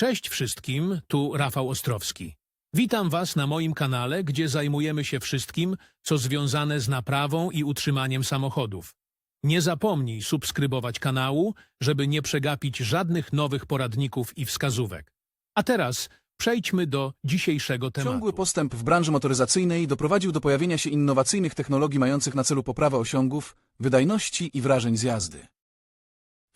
Cześć wszystkim, tu Rafał Ostrowski. Witam Was na moim kanale, gdzie zajmujemy się wszystkim, co związane z naprawą i utrzymaniem samochodów. Nie zapomnij subskrybować kanału, żeby nie przegapić żadnych nowych poradników i wskazówek. A teraz przejdźmy do dzisiejszego tematu. Ciągły postęp w branży motoryzacyjnej doprowadził do pojawienia się innowacyjnych technologii mających na celu poprawę osiągów, wydajności i wrażeń z jazdy.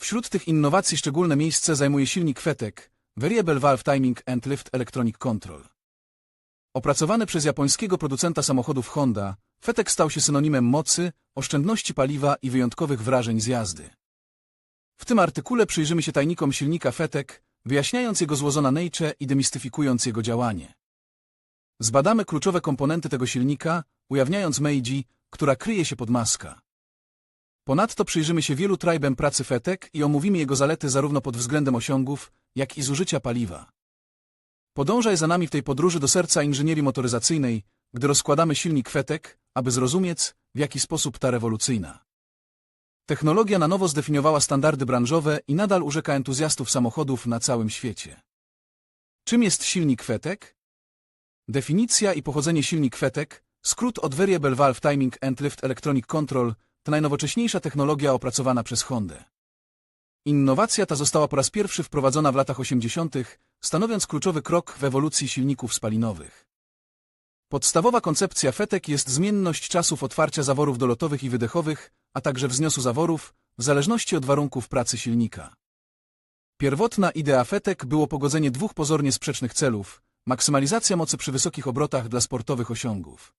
Wśród tych innowacji szczególne miejsce zajmuje silnik FETEC, Variable Valve Timing and Lift Electronic Control. Opracowany przez japońskiego producenta samochodów Honda, FETEC stał się synonimem mocy, oszczędności paliwa i wyjątkowych wrażeń z jazdy. W tym artykule przyjrzymy się tajnikom silnika FETEC, wyjaśniając jego złożona nature i demistyfikując jego działanie. Zbadamy kluczowe komponenty tego silnika, ujawniając Meiji, która kryje się pod maska. Ponadto przyjrzymy się wielu trybem pracy FETEC i omówimy jego zalety zarówno pod względem osiągów, jak i zużycia paliwa. Podążaj za nami w tej podróży do serca inżynierii motoryzacyjnej, gdy rozkładamy silnik FETEC, aby zrozumieć, w jaki sposób ta rewolucyjna. Technologia na nowo zdefiniowała standardy branżowe i nadal urzeka entuzjastów samochodów na całym świecie. Czym jest silnik FETEC? Definicja i pochodzenie silnik FETEC, skrót od Variable Valve Timing and Lift Electronic Control, to najnowocześniejsza technologia opracowana przez Hondę. Innowacja ta została po raz pierwszy wprowadzona w latach 80., stanowiąc kluczowy krok w ewolucji silników spalinowych. Podstawowa koncepcja FETEC jest zmienność czasów otwarcia zaworów dolotowych i wydechowych, a także wzniosu zaworów, w zależności od warunków pracy silnika. Pierwotna idea FETEC było pogodzenie dwóch pozornie sprzecznych celów, maksymalizacja mocy przy wysokich obrotach dla sportowych osiągów.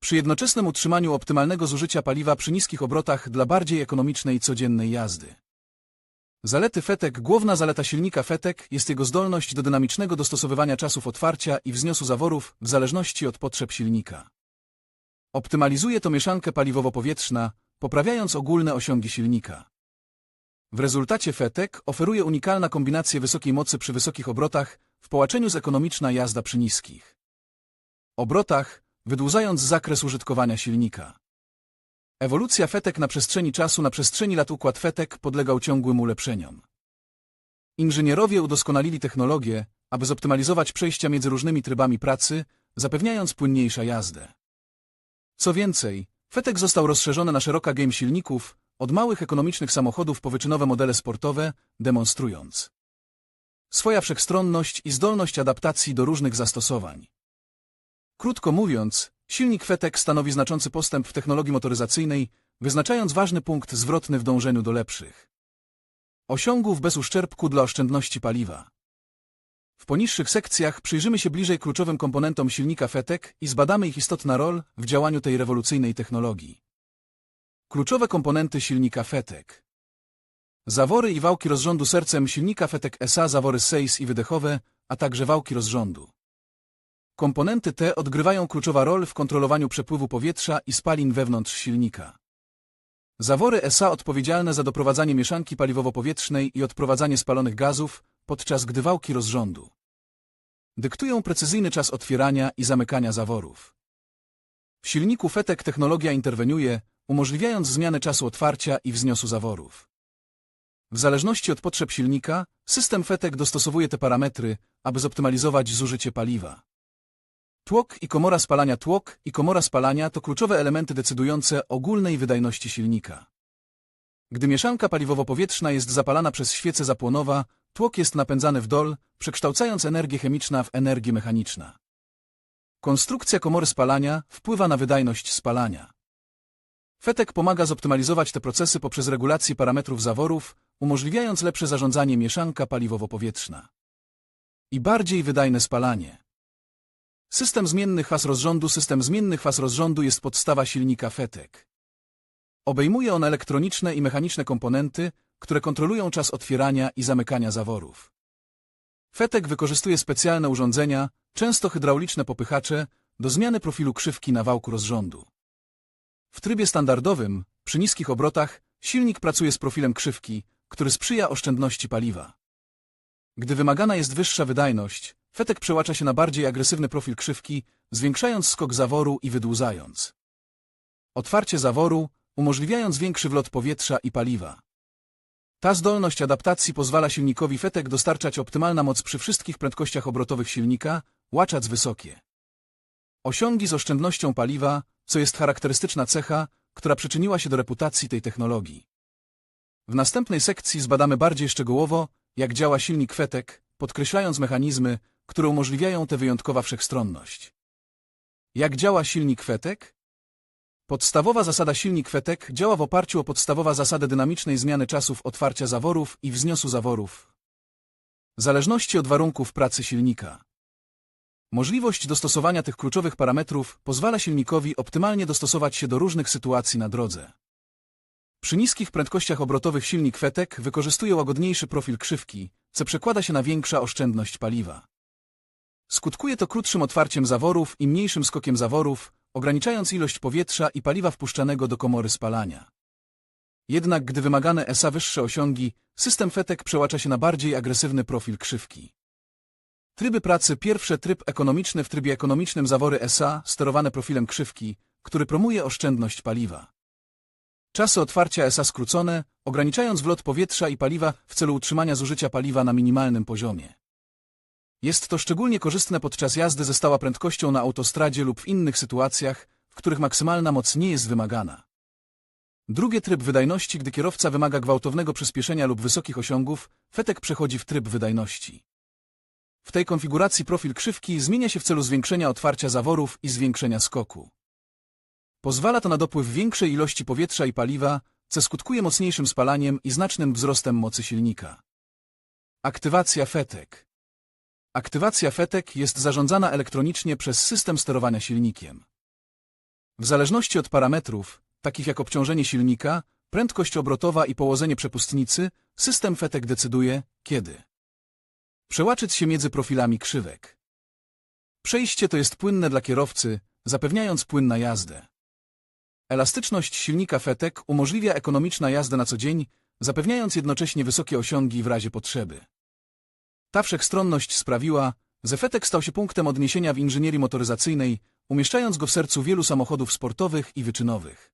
Przy jednoczesnym utrzymaniu optymalnego zużycia paliwa przy niskich obrotach dla bardziej ekonomicznej codziennej jazdy. Zalety FETEC Główna zaleta silnika FETEC jest jego zdolność do dynamicznego dostosowywania czasów otwarcia i wzniosu zaworów w zależności od potrzeb silnika. Optymalizuje to mieszankę paliwowo-powietrzna, poprawiając ogólne osiągi silnika. W rezultacie FETEC oferuje unikalna kombinację wysokiej mocy przy wysokich obrotach w połączeniu z ekonomiczna jazda przy niskich obrotach, wydłużając zakres użytkowania silnika. Ewolucja FETEC na przestrzeni czasu na przestrzeni lat układ FETEC podlegał ciągłym ulepszeniom. Inżynierowie udoskonalili technologię, aby zoptymalizować przejścia między różnymi trybami pracy, zapewniając płynniejsza jazdę. Co więcej, FETEC został rozszerzony na szeroka game silników, od małych ekonomicznych samochodów po wyczynowe modele sportowe, demonstrując swoja wszechstronność i zdolność adaptacji do różnych zastosowań. Krótko mówiąc, silnik FETEC stanowi znaczący postęp w technologii motoryzacyjnej, wyznaczając ważny punkt zwrotny w dążeniu do lepszych osiągów bez uszczerbku dla oszczędności paliwa. W poniższych sekcjach przyjrzymy się bliżej kluczowym komponentom silnika FETEC i zbadamy ich istotna rol w działaniu tej rewolucyjnej technologii. Kluczowe komponenty silnika FETEC Zawory i wałki rozrządu sercem silnika FETEC SA, zawory SEIS i wydechowe, a także wałki rozrządu. Komponenty te odgrywają kluczową rolę w kontrolowaniu przepływu powietrza i spalin wewnątrz silnika. Zawory SA odpowiedzialne za doprowadzanie mieszanki paliwowo-powietrznej i odprowadzanie spalonych gazów, podczas gdy wałki rozrządu dyktują precyzyjny czas otwierania i zamykania zaworów. W silniku FETEC technologia interweniuje, umożliwiając zmianę czasu otwarcia i wzniosu zaworów. W zależności od potrzeb silnika, system FETEC dostosowuje te parametry, aby zoptymalizować zużycie paliwa. Tłok i komora spalania Tłok i komora spalania to kluczowe elementy decydujące ogólnej wydajności silnika. Gdy mieszanka paliwowo-powietrzna jest zapalana przez świecę zapłonowa, tłok jest napędzany w dol, przekształcając energię chemiczną w energię mechaniczną. Konstrukcja komory spalania wpływa na wydajność spalania. FETEC pomaga zoptymalizować te procesy poprzez regulację parametrów zaworów, umożliwiając lepsze zarządzanie mieszanka paliwowo-powietrzna. I bardziej wydajne spalanie. System zmiennych faz rozrządu System zmiennych faz rozrządu jest podstawa silnika FETEC. Obejmuje on elektroniczne i mechaniczne komponenty, które kontrolują czas otwierania i zamykania zaworów. FETEC wykorzystuje specjalne urządzenia, często hydrauliczne popychacze, do zmiany profilu krzywki na wałku rozrządu. W trybie standardowym, przy niskich obrotach, silnik pracuje z profilem krzywki, który sprzyja oszczędności paliwa. Gdy wymagana jest wyższa wydajność, FETEC przełacza się na bardziej agresywny profil krzywki, zwiększając skok zaworu i wydłużając otwarcie zaworu, umożliwiając większy wlot powietrza i paliwa. Ta zdolność adaptacji pozwala silnikowi FETEK dostarczać optymalna moc przy wszystkich prędkościach obrotowych silnika, łaczać wysokie. Osiągi z oszczędnością paliwa, co jest charakterystyczna cecha, która przyczyniła się do reputacji tej technologii. W następnej sekcji zbadamy bardziej szczegółowo, jak działa silnik FETEK, podkreślając mechanizmy, które umożliwiają tę wyjątkowa wszechstronność. Jak działa silnik FETEK? Podstawowa zasada silnik FETEK działa w oparciu o podstawową zasadę dynamicznej zmiany czasów otwarcia zaworów i wzniosu zaworów. W zależności od warunków pracy silnika. Możliwość dostosowania tych kluczowych parametrów pozwala silnikowi optymalnie dostosować się do różnych sytuacji na drodze. Przy niskich prędkościach obrotowych silnik FETEK wykorzystuje łagodniejszy profil krzywki, co przekłada się na większa oszczędność paliwa. Skutkuje to krótszym otwarciem zaworów i mniejszym skokiem zaworów, ograniczając ilość powietrza i paliwa wpuszczanego do komory spalania. Jednak gdy wymagane ESA wyższe osiągi, system FETEK przełacza się na bardziej agresywny profil krzywki. Tryby pracy pierwsze tryb ekonomiczny w trybie ekonomicznym zawory ESA sterowane profilem krzywki, który promuje oszczędność paliwa. Czasy otwarcia ESA skrócone, ograniczając wlot powietrza i paliwa w celu utrzymania zużycia paliwa na minimalnym poziomie. Jest to szczególnie korzystne podczas jazdy ze stała prędkością na autostradzie lub w innych sytuacjach, w których maksymalna moc nie jest wymagana. Drugi tryb wydajności, gdy kierowca wymaga gwałtownego przyspieszenia lub wysokich osiągów, FETEK przechodzi w tryb wydajności. W tej konfiguracji profil krzywki zmienia się w celu zwiększenia otwarcia zaworów i zwiększenia skoku. Pozwala to na dopływ większej ilości powietrza i paliwa, co skutkuje mocniejszym spalaniem i znacznym wzrostem mocy silnika. Aktywacja FETEK Aktywacja FETEK jest zarządzana elektronicznie przez system sterowania silnikiem. W zależności od parametrów, takich jak obciążenie silnika, prędkość obrotowa i położenie przepustnicy, system FETEK decyduje, kiedy przełaczyć się między profilami krzywek. Przejście to jest płynne dla kierowcy, zapewniając płyn na jazdę. Elastyczność silnika FETEK umożliwia ekonomiczna jazda na co dzień, zapewniając jednocześnie wysokie osiągi w razie potrzeby. Ta wszechstronność sprawiła, że FETEK stał się punktem odniesienia w inżynierii motoryzacyjnej, umieszczając go w sercu wielu samochodów sportowych i wyczynowych.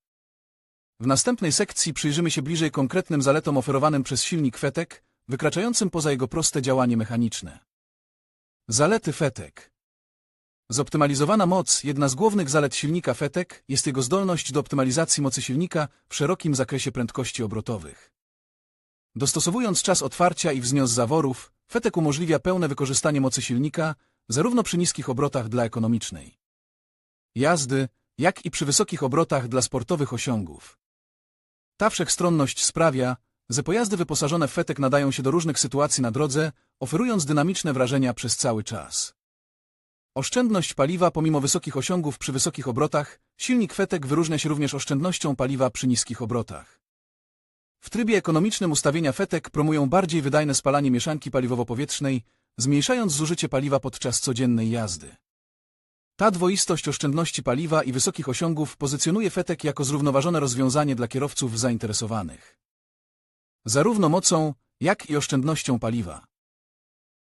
W następnej sekcji przyjrzymy się bliżej konkretnym zaletom oferowanym przez silnik FETEK, wykraczającym poza jego proste działanie mechaniczne. Zalety FETEK Zoptymalizowana moc, jedna z głównych zalet silnika FETEK, jest jego zdolność do optymalizacji mocy silnika w szerokim zakresie prędkości obrotowych. Dostosowując czas otwarcia i wznios zaworów, FETEK umożliwia pełne wykorzystanie mocy silnika, zarówno przy niskich obrotach dla ekonomicznej jazdy, jak i przy wysokich obrotach dla sportowych osiągów. Ta wszechstronność sprawia, że pojazdy wyposażone w FETEK nadają się do różnych sytuacji na drodze, oferując dynamiczne wrażenia przez cały czas. Oszczędność paliwa pomimo wysokich osiągów przy wysokich obrotach, silnik FETEK wyróżnia się również oszczędnością paliwa przy niskich obrotach. W trybie ekonomicznym ustawienia FETEK promują bardziej wydajne spalanie mieszanki paliwowo-powietrznej, zmniejszając zużycie paliwa podczas codziennej jazdy. Ta dwoistość oszczędności paliwa i wysokich osiągów pozycjonuje FETEK jako zrównoważone rozwiązanie dla kierowców zainteresowanych. Zarówno mocą, jak i oszczędnością paliwa.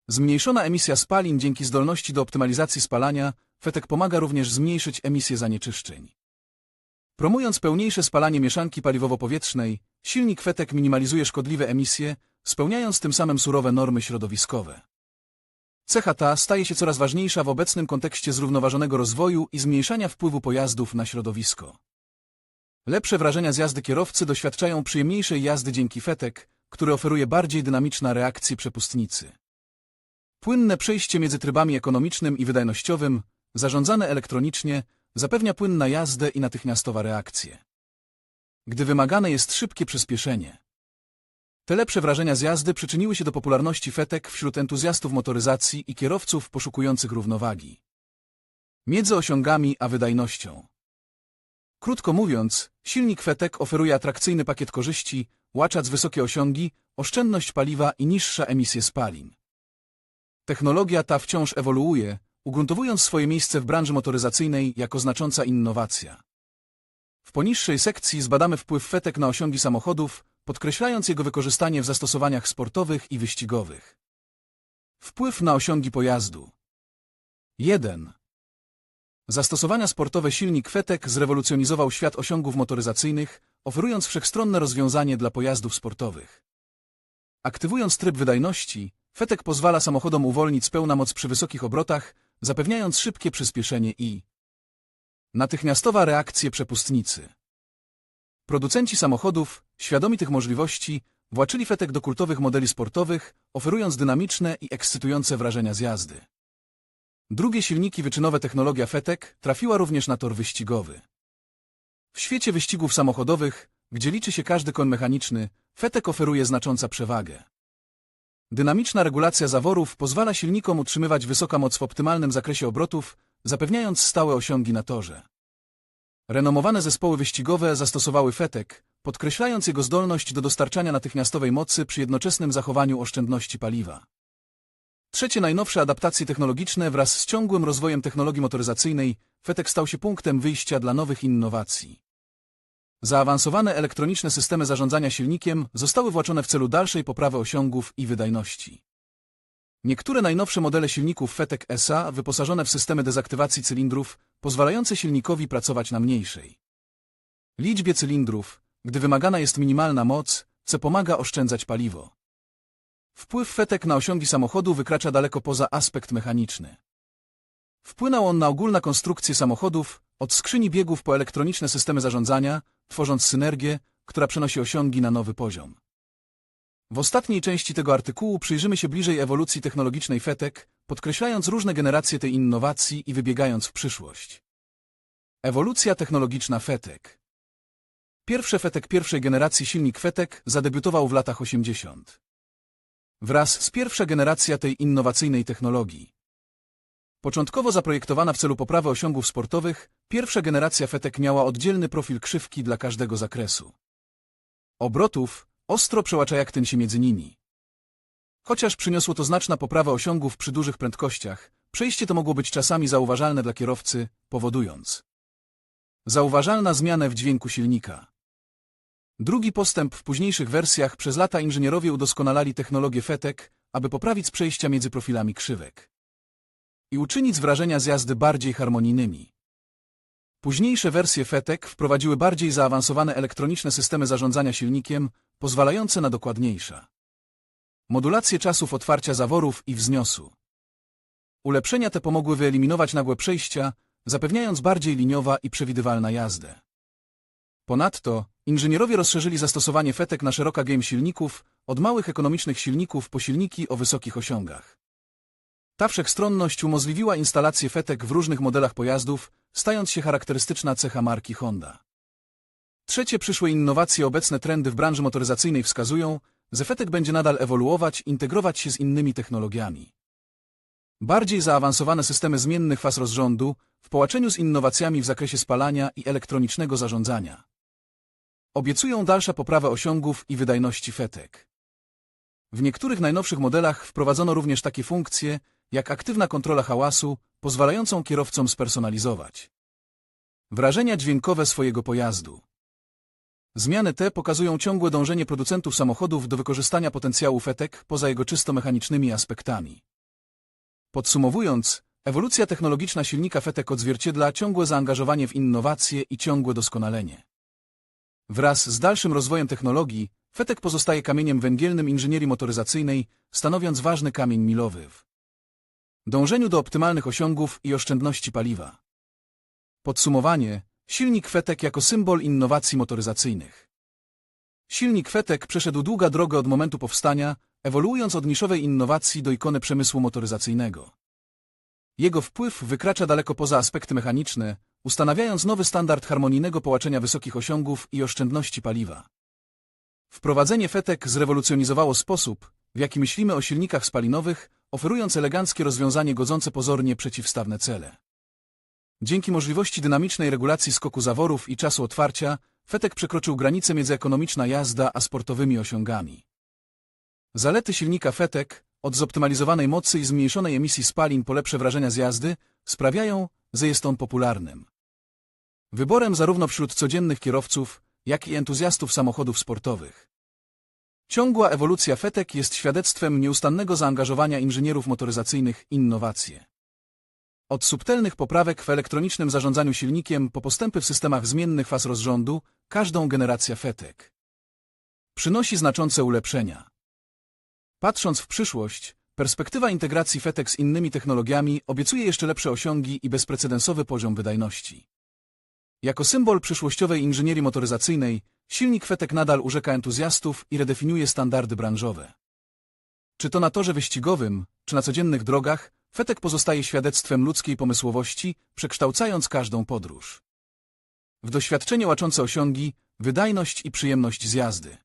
Zmniejszona emisja spalin dzięki zdolności do optymalizacji spalania, FETEK pomaga również zmniejszyć emisję zanieczyszczeń. Promując pełniejsze spalanie mieszanki paliwowo-powietrznej, silnik FETEK minimalizuje szkodliwe emisje, spełniając tym samym surowe normy środowiskowe. Cecha ta staje się coraz ważniejsza w obecnym kontekście zrównoważonego rozwoju i zmniejszania wpływu pojazdów na środowisko. Lepsze wrażenia z jazdy kierowcy doświadczają przyjemniejszej jazdy dzięki FETEK, który oferuje bardziej dynamiczna reakcji przepustnicy. Płynne przejście między trybami ekonomicznym i wydajnościowym, zarządzane elektronicznie, zapewnia płynna jazdę i natychmiastowa reakcję. Gdy wymagane jest szybkie przyspieszenie. Te lepsze wrażenia z jazdy przyczyniły się do popularności FETEK wśród entuzjastów motoryzacji i kierowców poszukujących równowagi. Między osiągami a wydajnością. Krótko mówiąc, silnik FETEK oferuje atrakcyjny pakiet korzyści, łaczać wysokie osiągi, oszczędność paliwa i niższa emisję spalin. Technologia ta wciąż ewoluuje, ugruntowując swoje miejsce w branży motoryzacyjnej jako znacząca innowacja. W poniższej sekcji zbadamy wpływ FETEK na osiągi samochodów, podkreślając jego wykorzystanie w zastosowaniach sportowych i wyścigowych. Wpływ na osiągi pojazdu 1. Zastosowania sportowe silnik FETEK zrewolucjonizował świat osiągów motoryzacyjnych, oferując wszechstronne rozwiązanie dla pojazdów sportowych. Aktywując tryb wydajności, Fetek pozwala samochodom uwolnić pełna moc przy wysokich obrotach, zapewniając szybkie przyspieszenie i natychmiastowa reakcje przepustnicy. Producenci samochodów, świadomi tych możliwości, właczyli Fetek do kultowych modeli sportowych, oferując dynamiczne i ekscytujące wrażenia z jazdy. Drugie silniki wyczynowe technologia Fetek trafiła również na tor wyścigowy. W świecie wyścigów samochodowych, gdzie liczy się każdy koń mechaniczny, Fetek oferuje znacząca przewagę. Dynamiczna regulacja zaworów pozwala silnikom utrzymywać wysoka moc w optymalnym zakresie obrotów, zapewniając stałe osiągi na torze. Renomowane zespoły wyścigowe zastosowały Fetek, podkreślając jego zdolność do dostarczania natychmiastowej mocy przy jednoczesnym zachowaniu oszczędności paliwa. Trzecie najnowsze adaptacje technologiczne wraz z ciągłym rozwojem technologii motoryzacyjnej, Fetek stał się punktem wyjścia dla nowych innowacji. Zaawansowane elektroniczne systemy zarządzania silnikiem zostały włączone w celu dalszej poprawy osiągów i wydajności. Niektóre najnowsze modele silników Fetek SA wyposażone w systemy dezaktywacji cylindrów, pozwalające silnikowi pracować na mniejszej liczbie cylindrów, gdy wymagana jest minimalna moc, co pomaga oszczędzać paliwo. Wpływ Fetek na osiągi samochodu wykracza daleko poza aspekt mechaniczny. Wpłynął on na ogólną konstrukcję samochodów, od skrzyni biegów po elektroniczne systemy zarządzania, tworząc synergię, która przenosi osiągi na nowy poziom. W ostatniej części tego artykułu przyjrzymy się bliżej ewolucji technologicznej Fetek, podkreślając różne generacje tej innowacji i wybiegając w przyszłość. Ewolucja technologiczna Fetek Pierwsze Fetek pierwszej generacji silnik Fetek zadebiutował w latach 80. Wraz z pierwsza generacja tej innowacyjnej technologii. Początkowo zaprojektowana w celu poprawy osiągów sportowych, pierwsza generacja Fetek miała oddzielny profil krzywki dla każdego zakresu. Obrotów, ostro przełaczający się między nimi. Chociaż przyniosło to znaczna poprawę osiągów przy dużych prędkościach, przejście to mogło być czasami zauważalne dla kierowcy, powodując zauważalna zmianę w dźwięku silnika. Drugi postęp w późniejszych wersjach przez lata inżynierowie udoskonalali technologię Fetek, aby poprawić przejścia między profilami krzywek i uczynić wrażenia z jazdy bardziej harmonijnymi. Późniejsze wersje Fetek wprowadziły bardziej zaawansowane elektroniczne systemy zarządzania silnikiem, pozwalające na dokładniejsza modulację czasów otwarcia zaworów i wzniosu. Ulepszenia te pomogły wyeliminować nagłe przejścia, zapewniając bardziej liniowa i przewidywalna jazdę. Ponadto, inżynierowie rozszerzyli zastosowanie Fetek na szeroka game silników, od małych ekonomicznych silników po silniki o wysokich osiągach. Ta wszechstronność umożliwiła instalację Fetek w różnych modelach pojazdów, stając się charakterystyczna cecha marki Honda. Trzecie przyszłe innowacje obecne trendy w branży motoryzacyjnej wskazują, że Fetek będzie nadal ewoluować, integrować się z innymi technologiami. Bardziej zaawansowane systemy zmiennych faz rozrządu, w połączeniu z innowacjami w zakresie spalania i elektronicznego zarządzania. Obiecują dalsza poprawę osiągów i wydajności Fetek. W niektórych najnowszych modelach wprowadzono również takie funkcje, jak aktywna kontrola hałasu, pozwalającą kierowcom spersonalizować wrażenia dźwiękowe swojego pojazdu. Zmiany te pokazują ciągłe dążenie producentów samochodów do wykorzystania potencjału Fetek poza jego czysto mechanicznymi aspektami. Podsumowując, ewolucja technologiczna silnika Fetek odzwierciedla ciągłe zaangażowanie w innowacje i ciągłe doskonalenie. Wraz z dalszym rozwojem technologii, Fetek pozostaje kamieniem węgielnym inżynierii motoryzacyjnej, stanowiąc ważny kamień milowy w dążeniu do optymalnych osiągów i oszczędności paliwa. Podsumowanie, silnik Fetek jako symbol innowacji motoryzacyjnych. Silnik Fetek przeszedł długa drogę od momentu powstania, ewoluując od niszowej innowacji do ikony przemysłu motoryzacyjnego. Jego wpływ wykracza daleko poza aspekty mechaniczne, ustanawiając nowy standard harmonijnego połączenia wysokich osiągów i oszczędności paliwa. Wprowadzenie Fetek zrewolucjonizowało sposób, w jaki myślimy o silnikach spalinowych, oferując eleganckie rozwiązanie godzące pozornie przeciwstawne cele. Dzięki możliwości dynamicznej regulacji skoku zaworów i czasu otwarcia, Fetek przekroczył granicę między ekonomiczna jazda a sportowymi osiągami. Zalety silnika Fetek, od zoptymalizowanej mocy i zmniejszonej emisji spalin po lepsze wrażenia z jazdy, sprawiają, że jest on popularnym. Wyborem zarówno wśród codziennych kierowców, jak i entuzjastów samochodów sportowych. Ciągła ewolucja Fetek jest świadectwem nieustannego zaangażowania inżynierów motoryzacyjnych innowacje. Od subtelnych poprawek w elektronicznym zarządzaniu silnikiem po postępy w systemach zmiennych faz rozrządu, każdą generacja Fetek przynosi znaczące ulepszenia. Patrząc w przyszłość, perspektywa integracji FETEK z innymi technologiami obiecuje jeszcze lepsze osiągi i bezprecedensowy poziom wydajności. Jako symbol przyszłościowej inżynierii motoryzacyjnej, silnik FETEK nadal urzeka entuzjastów i redefiniuje standardy branżowe. Czy to na torze wyścigowym, czy na codziennych drogach, FETEK pozostaje świadectwem ludzkiej pomysłowości, przekształcając każdą podróż. W doświadczenie łaczące osiągi, wydajność i przyjemność z jazdy.